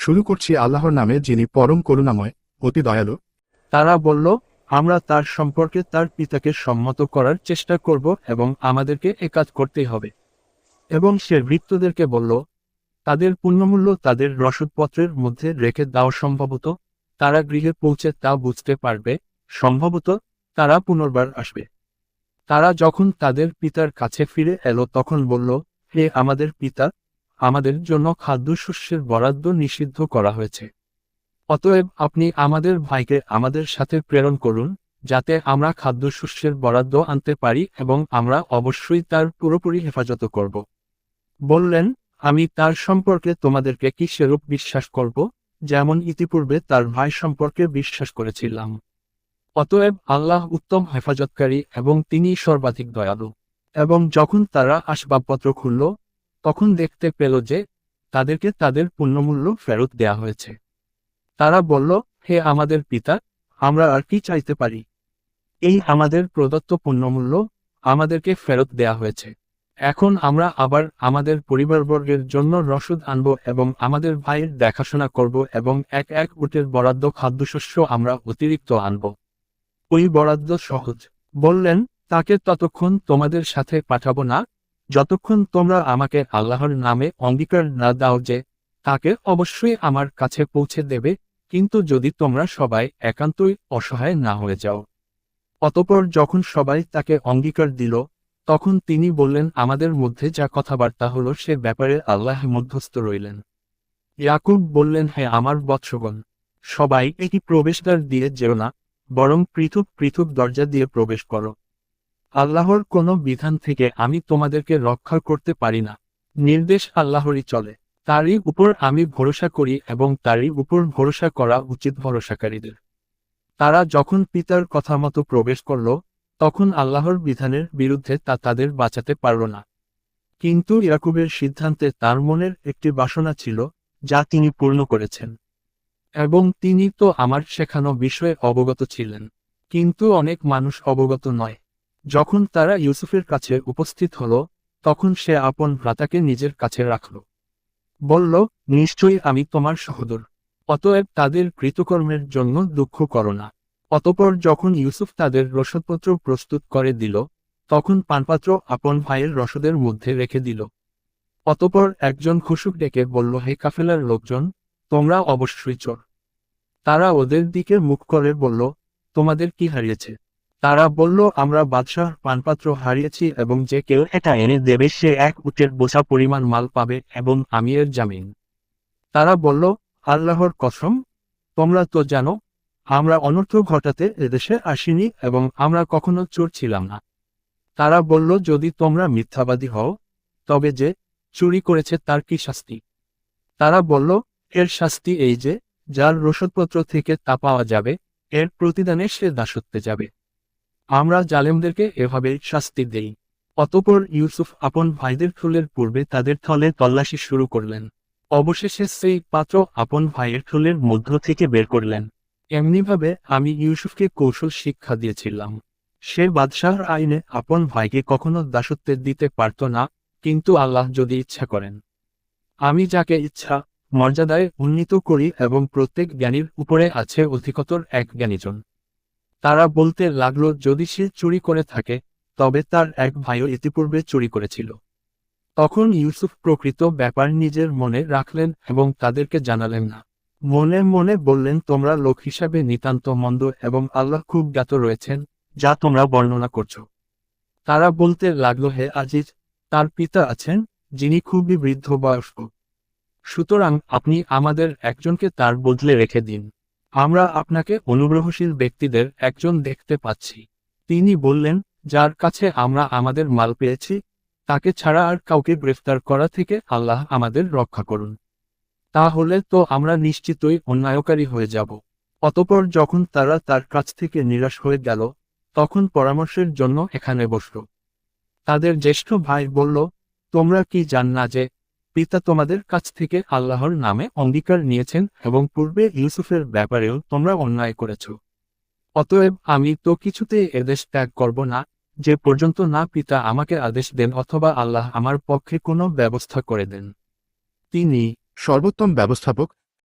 শুরু করছি আল্লাহর নামে যিনি পরম করুণাময়, অতি দয়ালু। তারা বলল, আমরা তার সম্পর্কে তার পিতাকে সম্মত করার চেষ্টা করব এবং আমাদেরকে এ কাজ করতেই হবে। এবং সে বৃত্তদেরকে বলল, তাদের পুণ্যমূল্য তাদের রসদপত্রের মধ্যে রেখে দাও সম্ভবত। তারা গৃহে পৌঁছে তা বুঝতে পারবে। সম্ভবত তারা পুনর্বার আসবে। তারা যখন তাদের পিতার কাছে ফিরে এলো তখন বলল, হে আমাদের পিতা আমাদের জন্য খাদ্যশস্যের বরাদ্দ নিষিদ্ধ করা হয়েছে। অতএব আপনি আমাদের ভাইকে আমাদের সাথে প্রেরণ করুন, যাতে আমরা খাদ্যশস্যের বরাদ্দ আনতে পারি এবং আমরা অবশ্যই তার পুরোপুরি হেফাজত করব। বললেন, আমি তার সম্পর্কে তোমাদেরকে কি সেরূপ বিশ্বাস করব? যেমন ইতিপূর্বে তার ভাই সম্পর্কে বিশ্বাস করেছিলাম। অতএব আল্লাহ উত্তম হেফাজতকারী এবং তিনি সর্বাধিক দয়ালু। এবং যখন তারা আসবাবপত্র খুলল তখন দেখতে পেল যে তাদেরকে তাদের পুণ্যমূল্য ফেরত দেয়া হয়েছে। তারা বলল, হে আমাদের পিতা, আমরা আর কি চাইতে পারি? এই আমাদের প্রদত্ত পুণ্যমূল্য আমাদেরকে ফেরত দেয়া হয়েছে। এখন আমরা আবার আমাদের পরিবারবর্গের জন্য রসদ আনব এবং আমাদের ভাইয়ের দেখাশোনা করব এবং এক এক উটের বরাদ্দ খাদ্যশস্য আমরা অতিরিক্ত আনব। ওই বরাদ্দ সহজ। বললেন, তাকে ততক্ষণ তোমাদের সাথে পাঠাবো না যতক্ষণ তোমরা আমাকে আল্লাহর নামে অঙ্গীকার না দাও যে, তাকে অবশ্যই আমার কাছে পৌঁছে দেবে, কিন্তু যদি তোমরা সবাই একান্তই অসহায় না হয়ে যাও। অতপর যখন সবাই তাকে অঙ্গীকার দিল, তখন তিনি বললেন, আমাদের মধ্যে যা কথাবার্তা হলো সে ব্যাপারে আল্লাহ মধ্যস্থ রইলেন। ইয়াকুব বললেন, হে আমার বৎসগণ, সবাই এটি প্রবেশদ্বার দিয়ে যেও না, বরং পৃথক পৃথক দরজা দিয়ে প্রবেশ করো। আল্লাহর কোনো বিধান থেকে আমি তোমাদেরকে রক্ষা করতে পারি না। নির্দেশ আল্লাহরই চলে। তারই উপর আমি ভরসা করি এবং তারই উপর ভরসা করা উচিত ভরসাকারীদের। তারা যখন পিতার কথা মতো প্রবেশ করল, তখন আল্লাহর বিধানের বিরুদ্ধে তা তাদের বাঁচাতে পারল না। কিন্তু ইয়াকুবের সিদ্ধান্তে তার মনের একটি বাসনা ছিল, যা তিনি পূর্ণ করেছেন। এবং তিনি তো আমার শেখানো বিষয়ে অবগত ছিলেন। কিন্তু অনেক মানুষ অবগত নয়। যখন তারা ইউসুফের কাছে উপস্থিত হল, তখন সে আপন ভ্রাতাকে নিজের কাছে রাখল। বলল, নিশ্চয়ই আমি তোমার সহোদর। অতএব তাদের কৃতকর্মের জন্য দুঃখ করো না। অতপর যখন ইউসুফ তাদের রসদপত্র প্রস্তুত করে দিল, তখন পানপাত্র আপন ভাইয়ের রসদের মধ্যে রেখে দিল। অতপর একজন খুশুক ডেকে বলল, হে কাফেলার লোকজন, তোমরা অবশ্যই চোর তারা ওদের দিকে মুখ করে বলল, তোমাদের কি হারিয়েছে? তারা বলল, আমরা বাদশাহ পানপাত্র হারিয়েছি এবং যে কেউ এটা এনে দেবে, সে এক উটের বোঝা পরিমাণ মাল পাবে এবং আমি এর জামিন। তারা বলল, আল্লাহর কসম, তোমরা তো জানো, আমরা অনর্থ ঘটাতে এদেশে আসিনি এবং আমরা কখনো চোর ছিলাম না। তারা বলল, যদি তোমরা মিথ্যাবাদী হও, তবে যে চুরি করেছে তার কি শাস্তি? তারা বলল, এর শাস্তি এই যে, যার রসদপত্র থেকে তা পাওয়া যাবে, এর প্রতিদানে সে দাসত্বে যাবে। আমরা জালেমদেরকে এভাবে শাস্তি দেই। অতপর ইউসুফ আপন ভাইদের থলের পূর্বে তাদের থলে তল্লাশি শুরু করলেন। অবশেষে সেই পাত্র আপন ভাইয়ের থলের মধ্য থেকে বের করলেন। এমনিভাবে আমি ইউসুফকে কৌশল শিক্ষা দিয়েছিলাম। সে বাদশাহর আইনে আপন ভাইকে কখনো দাসত্বে দিতে পারত না, কিন্তু আল্লাহ যদি ইচ্ছা করেন। আমি যাকে ইচ্ছা, মর্যাদায় উন্নীত করি এবং প্রত্যেক জ্ঞানীর উপরে আছে অধিকতর এক জ্ঞানীজন। তারা বলতে লাগল, যদি সে চুরি করে থাকে, তবে তার এক ভাইও ইতিপূর্বে চুরি করেছিল। তখন ইউসুফ প্রকৃত ব্যাপার নিজের মনে রাখলেন এবং তাদেরকে জানালেন না। মনে মনে বললেন, তোমরা লোক হিসাবে নিতান্ত মন্দ এবং আল্লাহ খুব জ্ঞাত রয়েছেন, যা তোমরা বর্ণনা করছ। তারা বলতে লাগল, হে আজিজ, তার পিতা আছেন, যিনি খুবই বৃদ্ধ বয়স্ক। সুতরাং আপনি আমাদের একজনকে তার বদলে রেখে দিন। আমরা আপনাকে অনুগ্রহশীল ব্যক্তিদের একজন দেখতে পাচ্ছি। তিনি বললেন, যার কাছে আমরা আমাদের মাল পেয়েছি, তাকে ছাড়া আর কাউকে গ্রেফতার করা থেকে আল্লাহ আমাদের রক্ষা করুন। তাহলে তো আমরা নিশ্চিতই অন্যায়কারী হয়ে যাব। অতপর যখন তারা তার কাছ থেকে নিরাশ হয়ে গেল, তখন পরামর্শের জন্য এখানে বসল। তাদের জ্যেষ্ঠ ভাই বলল, তোমরা কি জান না যে পিতা তোমাদের কাছ থেকে আল্লাহর নামে অঙ্গীকার নিয়েছেন এবং পূর্বে ইউসুফের ব্যাপারেও তোমরা অন্যায় করেছ। অতএব আমি তো কিছুতে এদেশ ত্যাগ করব না, যে পর্যন্ত না পিতা আমাকে আদেশ দেন অথবা আল্লাহ আমার পক্ষে কোনো ব্যবস্থা করে দেন। তিনি সর্বোত্তম ব্যবস্থাপক